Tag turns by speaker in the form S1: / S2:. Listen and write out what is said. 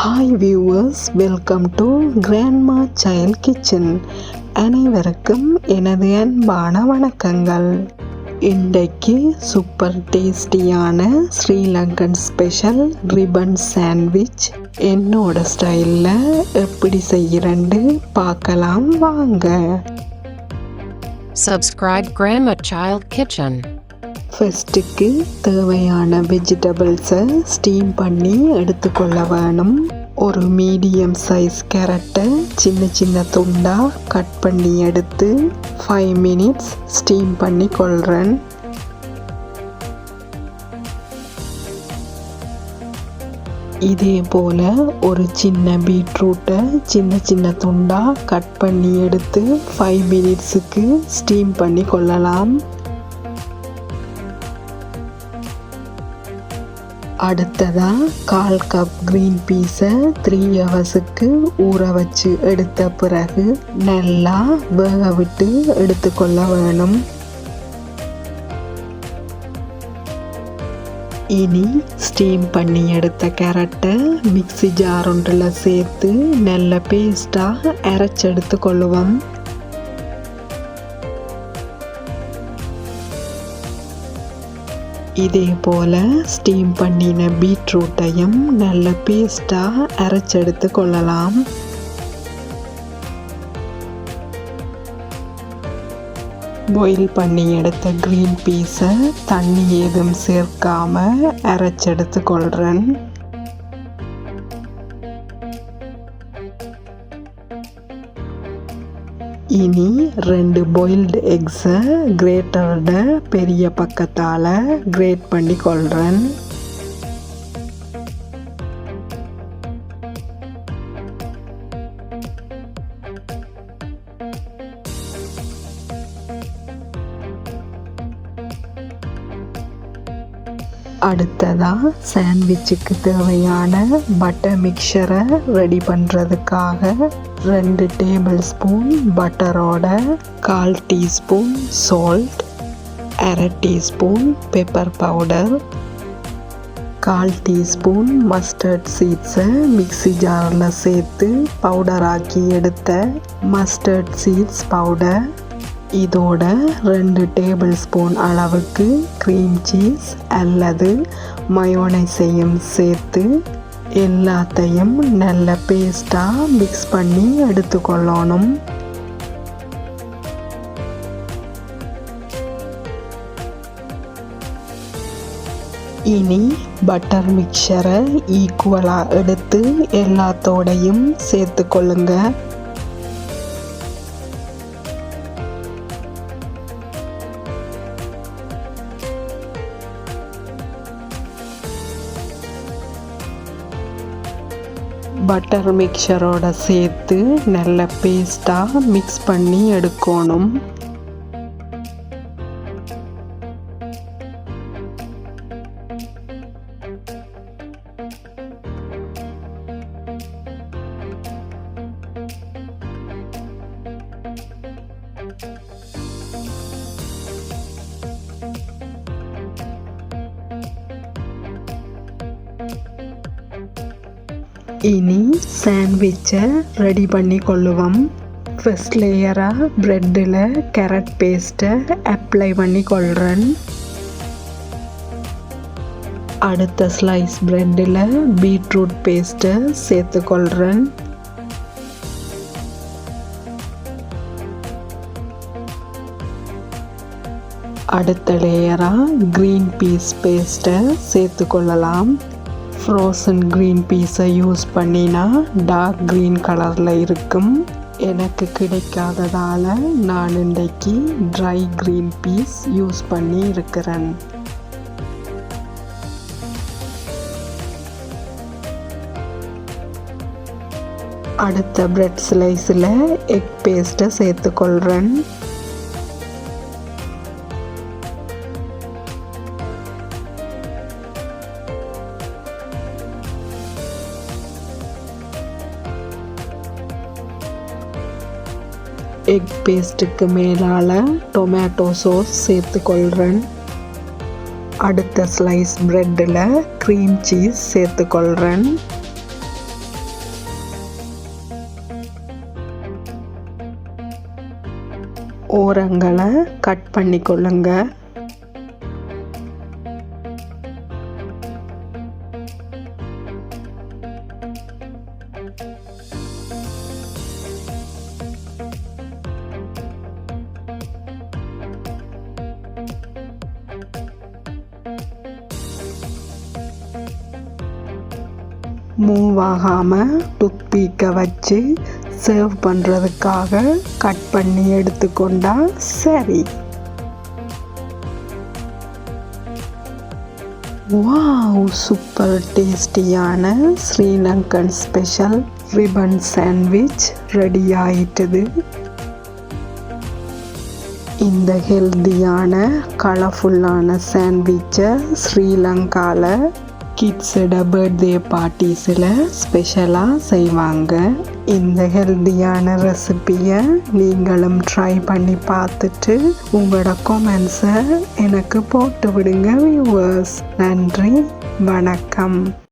S1: Hi viewers welcome to grandma child kitchen அனைவருக்கும் எனது அன்பான வணக்கங்கள். இன்றைக்கு சூப்பர் டேஸ்டியான ஸ்ரீலங்கன் ஸ்பெஷல் ரிபன் சாண்ட்விச் என்னோட ஸ்டைலில் எப்படி செய்கிறேன்னு பார்க்கலாம் வாங்க.
S2: Subscribe Grandma Child Kitchen.
S1: ஃபஸ்ட்டுக்கு தேவையான வெஜிடபிள்ஸை ஸ்டீம் பண்ணி எடுத்துக்கொள்ள வேணும். ஒரு மீடியம் சைஸ் கேரட்டை சின்ன சின்ன துண்டாக கட் பண்ணி எடுத்து ஃபைவ் மினிட்ஸ் ஸ்டீம் பண்ணி கொள்கிறேன் இதே போல் ஒரு சின்ன பீட்ரூட்டை சின்ன சின்ன துண்டாக கட் பண்ணி எடுத்து ஃபைவ் மினிட்ஸுக்கு ஸ்டீம் பண்ணி கொள்ளலாம். அடுத்ததாக கால் கப் க்ரீன் பீஸை த்ரீ ஹவர்ஸுக்கு ஊற வச்சு எடுத்த பிறகு நல்லா வேக விட்டு எடுத்துக்கொள்ள வேணும். இனி ஸ்டீம் பண்ணி எடுத்த கேரட்டை மிக்ஸி ஜார் ஒன்றில் சேர்த்து நல்ல பேஸ்ட்டாக அரைச்செடுத்து கொள்ளுவோம். இதே போல் ஸ்டீம் பண்ணின பீட்ரூட்டையும் நல்ல பேஸ்ட்டாக அரைச்செடுத்து கொள்ளலாம். பாயில் பண்ணி எடுத்த க்ரீன் பீஸை தண்ணி ஏதும் சேர்க்காம அரைச்செடுத்து கொள்கிறேன் இனி ரெண்டு பாயில்டு எக்ஸை கிரேட்டரோட பெரிய பக்கத்தால் கிரேட் பண்ணி கொள்கிறேன் அடுத்ததாக சாண்ட்விச்சுக்கு தேவையான பட்டர் மிக்சரை ரெடி பண்ணுறதுக்காக ரெண்டு டேபிள் ஸ்பூன் பட்டரோட கால் டீஸ்பூன் சால்ட் அரை டீஸ்பூன் பெப்பர் பவுடர் கால் டீஸ்பூன் மஸ்டர்ட் சீட்ஸை மிக்ஸி ஜாரில் சேர்த்து பவுடர் ஆக்கி எடுத்த மஸ்டர்ட் சீட்ஸ் பவுடர் இதோட ரெண்டு டேபிள் ஸ்பூன் அளவுக்கு க்ரீம் சீஸ் அல்லது மயோனைசையும் சேர்த்து எல்லாத்தையும் நல்ல பேஸ்ட்டாக மிக்ஸ் பண்ணி எடுத்துக்கொள்ளணும். இனி பட்டர் மிக்சரை ஈக்குவலாக எடுத்து எல்லாத்தோடையும் சேர்த்து கொள்ளுங்கள் பட்டர் மிக்சரோட சேர்த்து நல்ல பேஸ்ட்டாக மிக்ஸ் பண்ணி எடுக்கணும். இனி சாண்ட்விச்சை ரெடி பண்ணி கொள்ளுவோம் ஃபஸ்ட் லேயராக ப்ரெட்டில் கேரட் பேஸ்ட்டை அப்ளை பண்ணி கொள்கிறேன் அடுத்த ஸ்லைஸ் ப்ரெட்டில் பீட்ரூட் பேஸ்ட்டை சேர்த்துக்கொள்கிறேன் அடுத்த லேயராக க்ரீன் பீஸ் பேஸ்ட்டை சேர்த்துக்கொள்ளலாம். ஃப்ரோசன் க்ரீன் பீஸை யூஸ் பண்ணினா டார்க் க்ரீன் கலரில் இருக்கும். எனக்கு கிடைக்காததால் நான் இன்றைக்கு ட்ரை க்ரீன் பீஸ் யூஸ் பண்ணி இருக்கிறேன். அடுத்த பிரெட் ஸ்லைஸில் எக் பேஸ்ட்டை சேர்த்துக்கொள்கிறேன் எக் பேஸ்ட்டுக்கு மேலால் டொமேட்டோ சோஸ் சேர்த்து கொள்கிறேன் அடுத்த ஸ்லைஸ் ப்ரெட்டில் க்ரீம் சீஸ் சேர்த்து கொள்கிறேன் ஓரங்களை கட் பண்ணி கொள்ளுங்கள் மூவ் ஆகாமல் டூத்பீக்கை வச்சு சர்வ் பண்ணுறதுக்காக கட் பண்ணி எடுத்துக்கொண்டா சரி. வாவ் சூப்பர் டேஸ்டியான Sri Lankan special ribbon sandwich ready ஆயிட்டது. இந்த ஹெல்த்தியான கலர்ஃபுல்லான சாண்ட்விச்சை ஸ்ரீலங்காவில் கிட்ஸோட பர்த்டே பார்ட்டிஸில் ஸ்பெஷலாக செய்வாங்க. இந்த ஹெல்த்தியான ரெசிப்பியை நீங்களும் ட்ரை பண்ணி பார்த்துட்டு உங்களோட கொமெண்ட்ஸை எனக்கு போட்டு விடுங்க வியூவர்ஸ் நன்றி வணக்கம்.